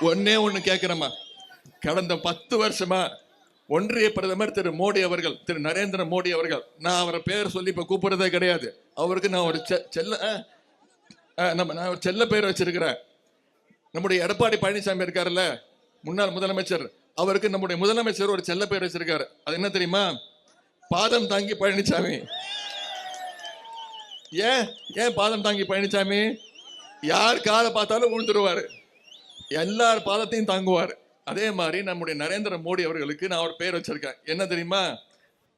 ஒன்னே ஒன்று கேட்குறேம்மா கடந்த பத்து வருஷமா ஒன்றிய பிரதமர் திரு மோடி அவர்கள் திரு நரேந்திர மோடி அவர்கள் நான் அவரை பேர் சொல்லி இப்ப கூப்பிடுறதே கிடையாது. அவருக்கு நான் ஒரு செ- செல்ல ஆ, ஆ, நம்ம நான் ஒரு செல்ல பேர் வச்சிருக்கிறேன். நம்முடைய எடப்பாடி பழனிசாமி இருக்காருல்ல முன்னாள் முதலமைச்சர். அவருக்கு நம்முடைய முதலமைச்சர் ஒரு செல்ல பேர் வச்சிருக்காரு. அது என்ன தெரியுமா? பாதம் தாங்கி பழனிசாமி. ஏன் ஏன் பாதம் தாங்கி பழனிசாமி? யார் காலை பார்த்தாலும் விழுந்துருவாரு எல்லார் பாதத்தையும் தாங்குவார். அதே மாதிரி நம்முடைய நரேந்திர மோடி அவர்களுக்கு நான் ஒரு பேர் வச்சிருக்கேன். என்ன தெரியுமா?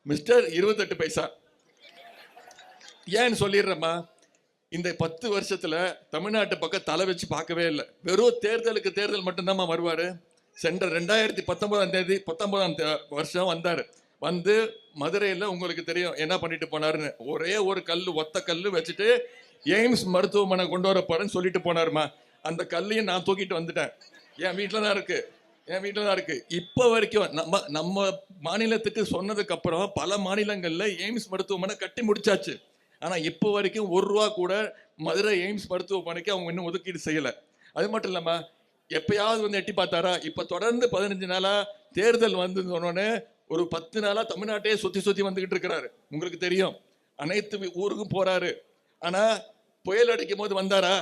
மிஸ்டர் இருபத்தெட்டு பைசா. ஏன்னு சொல்லிடுறேம்மா. இந்த பத்து வருஷத்துல தமிழ்நாட்டு பக்கம் தலை வச்சு பார்க்கவே இல்லை. வெறும் தேர்தலுக்கு தேர்தல் மட்டும்தான்மா வருவார். சென்ற ரெண்டாயிரத்தி பத்தொன்பதாம் தேதி பத்தொன்பதாம் வருஷம் வந்தார். வந்து மதுரையில் உங்களுக்கு தெரியும் என்ன பண்ணிட்டு போனாருன்னு. ஒரே ஒரு கல் ஒத்த கல் வச்சுட்டு எய்ம்ஸ் மருத்துவமனை கொண்டு வர சொல்லிட்டு போனாருமா அந்த கல்லையும் நான் தூக்கிட்டு வந்துட்டேன். என் வீட்டில் தான் இருக்கு. என் வீட்டில் தான் இருக்கு. இப்போ வரைக்கும் நம்ம நம்ம மாநிலத்துக்கு சொன்னதுக்கு அப்புறம் பல மாநிலங்களில் எய்ம்ஸ் மருத்துவமனை கட்டி முடிச்சாச்சு. ஆனால் இப்போ வரைக்கும் ஒரு ரூபா கூட மதுரை எய்ம்ஸ் மருத்துவமனைக்கு அவங்க இன்னும் ஒதுக்கீடு செய்யலை. அது மட்டும் இல்லாமல் எப்பயாவது வந்து எட்டி பார்த்தாரா இப்போ தொடர்ந்து பதினஞ்சு நாளாக தேர்தல் வந்து ஒரு பத்து நாளாக தமிழ்நாட்டையே சுற்றி சுற்றி வந்துக்கிட்டு இருக்கிறாரு. உங்களுக்கு தெரியும். அனைத்து ஊருக்கும் போகிறாரு ஆனால் புயல் அடிக்கும் போது வந்தாரா?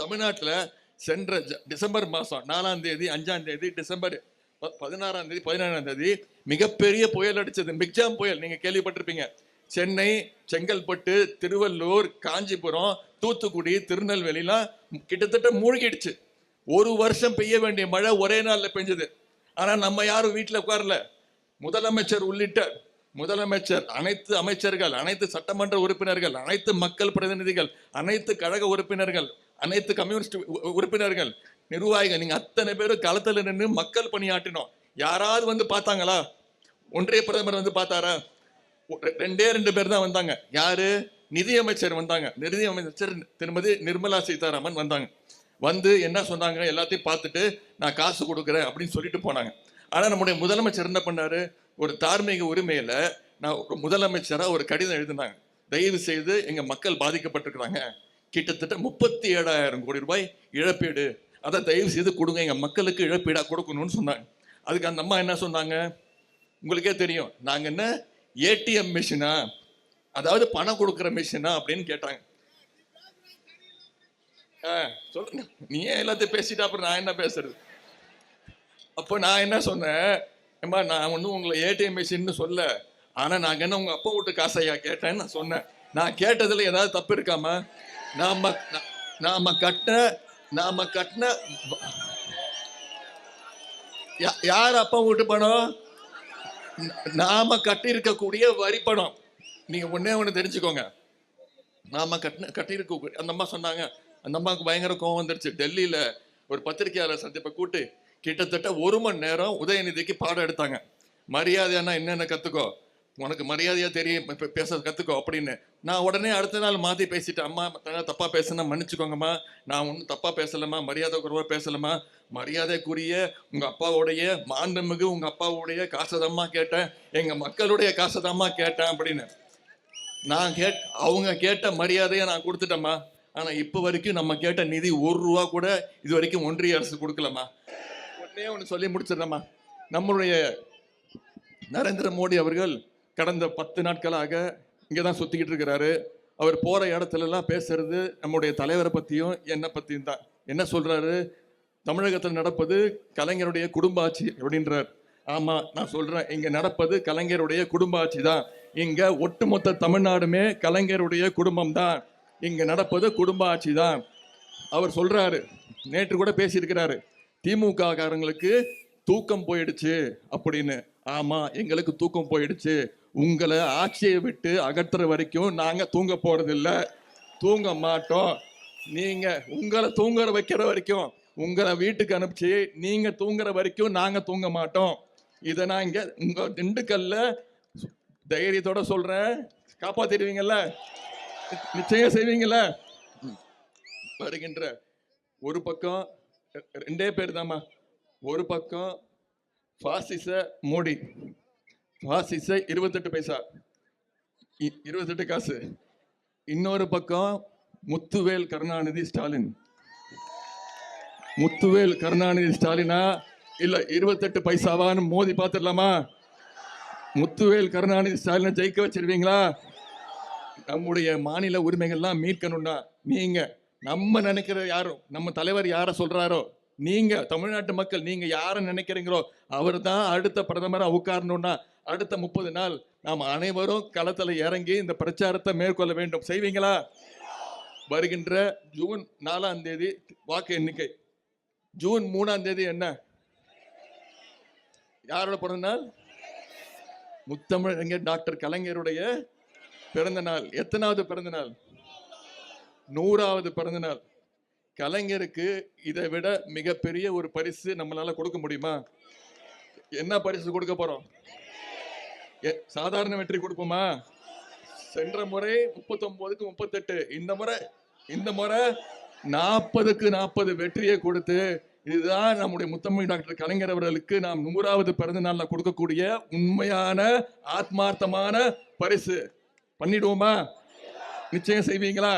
தமிழ்நாட்டில் சென்ற ஜ- டிசம்பர் மாதம் நாலாம் தேதி அஞ்சாம் தேதி டிசம்பர் ப- பதினாறாம் தேதி பதினேழாம் தேதி மிகப்பெரிய புயல் அடித்தது மிக்ஜாம் புயல். நீங்கள் கேள்விப்பட்டிருப்பீங்க. சென்னை செங்கல்பட்டு திருவள்ளூர் காஞ்சிபுரம் தூத்துக்குடி திருநெல்வேலிலாம் கிட்டத்தட்ட மூழ்கிடுச்சு. ஒரு வருஷம் பெய்ய வேண்டிய மழை ஒரே நாளில் பெஞ்சது. ஆனால் நம்ம யாரும் வீட்டில் உட்காரல. முதலமைச்சர் உள்ளிட்ட முதலமைச்சர் அனைத்து அமைச்சர்கள் அனைத்து சட்டமன்ற உறுப்பினர்கள் அனைத்து மக்கள் பிரதிநிதிகள் அனைத்து கழக உறுப்பினர்கள் அனைத்து கம்யூனிஸ்ட் உ- உறுப்பினர்கள் நிர்வாகிகள் நீங்கள் அத்தனை பேரும் களத்தில் நின்று மக்கள் பணியாற்றினோம். யாராவது வந்து பார்த்தாங்களா? ஒன்றிய பிரதமர் வந்து பார்த்தாரா? ரெண்டே ரெண்டு பேர் தான் வந்தாங்க. யாரு? நிதியமைச்சர் வந்தாங்க. நிதியமைச்சர் திருமதி நிர்மலா சீதாராமன் வந்தாங்க. வந்து என்ன சொன்னாங்க? எல்லாத்தையும் பார்த்துட்டு நான் காசு கொடுக்குறேன் அப்படின்னு சொல்லிட்டு போனாங்க. ஆனால் நம்முடைய முதலமைச்சர் என்ன பண்ணாரு? ஒரு தார்மீக உரிமையில நான் ஒரு ஒரு கடிதம் எழுதினாங்க. தயவு செய்து எங்கள் மக்கள் பாதிக்கப்பட்டிருக்கிறாங்க. கிட்டத்தட்ட முப்பத்தி ஏழாயிரம் கோடி ரூபாய் இழப்பீடு. அதை தயவு செய்து கொடுங்க. எங்கள் மக்களுக்கு இழப்பீடாக கொடுக்கணும்னு சொன்னாங்க. அதுக்கு அந்த அம்மா என்ன சொன்னாங்க? உங்களுக்கே தெரியும். நாங்கள் என்ன? ஏடிஎம் மிஷினா? அதாவது பணம் கொடுக்குற மிஷினா அப்படின்னு கேட்டாங்க. ஆ, சொல்லுங்க. நீ ஏன் எல்லாத்தையும் பேசிட்டு? அப்புறம் நான் என்ன பேசுறது? அப்போ நான் என்ன சொன்னேன்? ஏம்மா நான் ஒன்றும் உங்களை ஏடிஎம் மிஷின்னு சொல்ல. ஆனால் நாங்கள் என்ன உங்கள் அப்பா வீட்டு காசையா கேட்டேன்னு நான் சொன்னேன். நான் கேட்டதில் ஏதாவது தப்பு இருக்காமா நாம நாம கட்டின நாம கட்டின யா- யார் அப்பா வீட்டு பணம்? நாம கட்டியிருக்கக்கூடிய வரி பணம். நீங்க ஒன்னே ஒண்ணு தெரிஞ்சுக்கோங்க. நாம கட்டின கட்டியிருக்க அந்த அம்மா சொன்னாங்க அந்த அம்மாவுக்கு பயங்கர கோவம் வந்துருச்சு. டெல்லியில ஒரு பத்திரிகையாளர் சந்திப்பை கூட்டு கிட்டத்தட்ட ஒரு மணி நேரம் உதயநிதிக்கு பாடம் எடுத்தாங்க. மரியாதைன்னா என்னென்ன கத்துக்கோ? உனக்கு மரியாதையா தெரியும் இப்போ பேச கத்துக்கோ அப்படின்னு. நான் உடனே அடுத்த நாள் மாத்தி பேசிட்டேன். அம்மா தப்பாக தப்பா பேசுனா மன்னிச்சுக்கோங்கம்மா. நான் ஒன்றும் தப்பா பேசலம்மா மரியாதை குறைவா பேசலம்மா. மரியாதைக்குரிய உங்க அப்பாவுடைய மாண்புமிகு உங்க அப்பாவுடைய காசதம்மா கேட்டேன். எங்க மக்களுடைய காசதம்மா கேட்டேன் அப்படின்னு. நான் கேட் அவங்க கேட்ட மரியாதையை நான் கொடுத்துட்டேம்மா. ஆனா இப்ப வரைக்கும் நம்ம கேட்ட நிதி ஒரு ரூபா கூட இது வரைக்கும் ஒன்றிய அரசு கொடுக்கலம்மா. உடனே ஒன்று சொல்லி முடிச்சிடுறேம்மா. நம்மளுடைய நரேந்திர மோடி அவர்கள் கடந்த பத்து நாட்களாக இங்கே தான் சுற்றிக்கிட்டு இருக்கிறாரு. அவர் போகிற இடத்துலலாம் பேசுறது நம்முடைய தலைவரை பற்றியும் என்னை பற்றியும் தான். என்ன சொல்கிறாரு தமிழகத்தில் நடப்பது கலைஞருடைய குடும்ப ஆட்சி அப்படின்றார். ஆமாம் நான் சொல்கிறேன் இங்கே நடப்பது கலைஞருடைய குடும்ப ஆட்சி தான். இங்கே ஒட்டுமொத்த தமிழ்நாடுமே கலைஞருடைய குடும்பம் தான். இங்கே நடப்பது குடும்ப ஆட்சி தான். அவர் சொல்கிறாரு நேற்று கூட பேசியிருக்கிறாரு திமுக காரங்களுக்கு தூக்கம் போயிடுச்சு அப்படின்னு. ஆமாம் எங்களுக்கு தூக்கம் போயிடுச்சு. உங்களை ஆட்சியை விட்டு அகற்றுற வரைக்கும் நாங்கள் தூங்க போகிறதில்ல தூங்க மாட்டோம். நீங்கள் உங்களை தூங்குற வைக்கிற வரைக்கும் உங்களை வீட்டுக்கு அனுப்பிச்சு நீங்கள் தூங்குற வரைக்கும் நாங்கள் தூங்க மாட்டோம். இதை நான் இங்கே உங்கள் திண்டுக்கல்ல தைரியத்தோட சொல்கிறேன் காப்பாத்திடுவீங்கல்ல? நிச்சயம் செய்வீங்கல்ல? வருகின்ற ஒரு பக்கம் ரெ- ரெண்டே பேர் தாம்மா. ஒரு பக்கம் ஃபாசிச மோடி. பாசிச இருபத்தெட்டு பைசா. இ- இருபத்தெட்டு காசு. இன்னொரு பக்கம் முத்துவேல் கருணாநிதி ஸ்டாலின். முத்துவேல் கருணாநிதி ஸ்டாலினா? இல்ல இருபத்தெட்டு பைசாவான்னு மோதி பார்த்துடலாமா முத்துவேல் கருணாநிதி ஸ்டாலினை ஜெயிக்க வச்சிருவீங்களா? நம்முடைய மாநில உரிமைகள்லாம் மீட்கணும்னா நீங்க நம்ம நினைக்கிற யாரும் நம்ம தலைவர் யாரை சொல்றாரோ நீங்க தமிழ்நாட்டு மக்கள் நீங்க யாரை நினைக்கிறீங்களோ அவர் தான் அடுத்த பிரதமராக உட்காரணும்னா அடுத்த முப்பது நாள் நாம் அனைவரும் களத்தில் இறங்கி இந்த பிரச்சாரத்தை மேற்கொள்ள வேண்டும். செய்வீங்களா? வருகின்ற ஜூன் நாலாம் தேதி வாக்கு எண்ணிக்கை. ஜூன் மூணாம் தேதி என்ன? யாரோட பிறந்த நாள் முத்தமிழறிஞர் டாக்டர் கலைஞருடைய பிறந்த நாள் எத்தனாவது பிறந்த நாள் நூறாவது பிறந்த நாள் கலைஞருக்கு இதை விட மிகப்பெரிய ஒரு பரிசு நம்மளால கொடுக்க முடியுமா? என்ன பரிசு கொடுக்க போறோம்? சாதாரண வெற்றி கொடுப்போமா? சென்ற முறை முப்பத்தொன்பதுக்கு முப்பத்தெட்டு. இந்த முறை இந்த முறை நாற்பதுக்கு நாற்பது வெற்றியை கொடுத்து இதுதான் நம்முடைய முத்தமிழ் டாக்டர் கலைஞர் அவர்களுக்கு நாம் நூறாவது பிறந்த நாளில் கொடுக்கக்கூடிய உண்மையான ஆத்மார்த்தமான பரிசு. பண்ணிடுவோமா? நிச்சயம் செய்வீங்களா?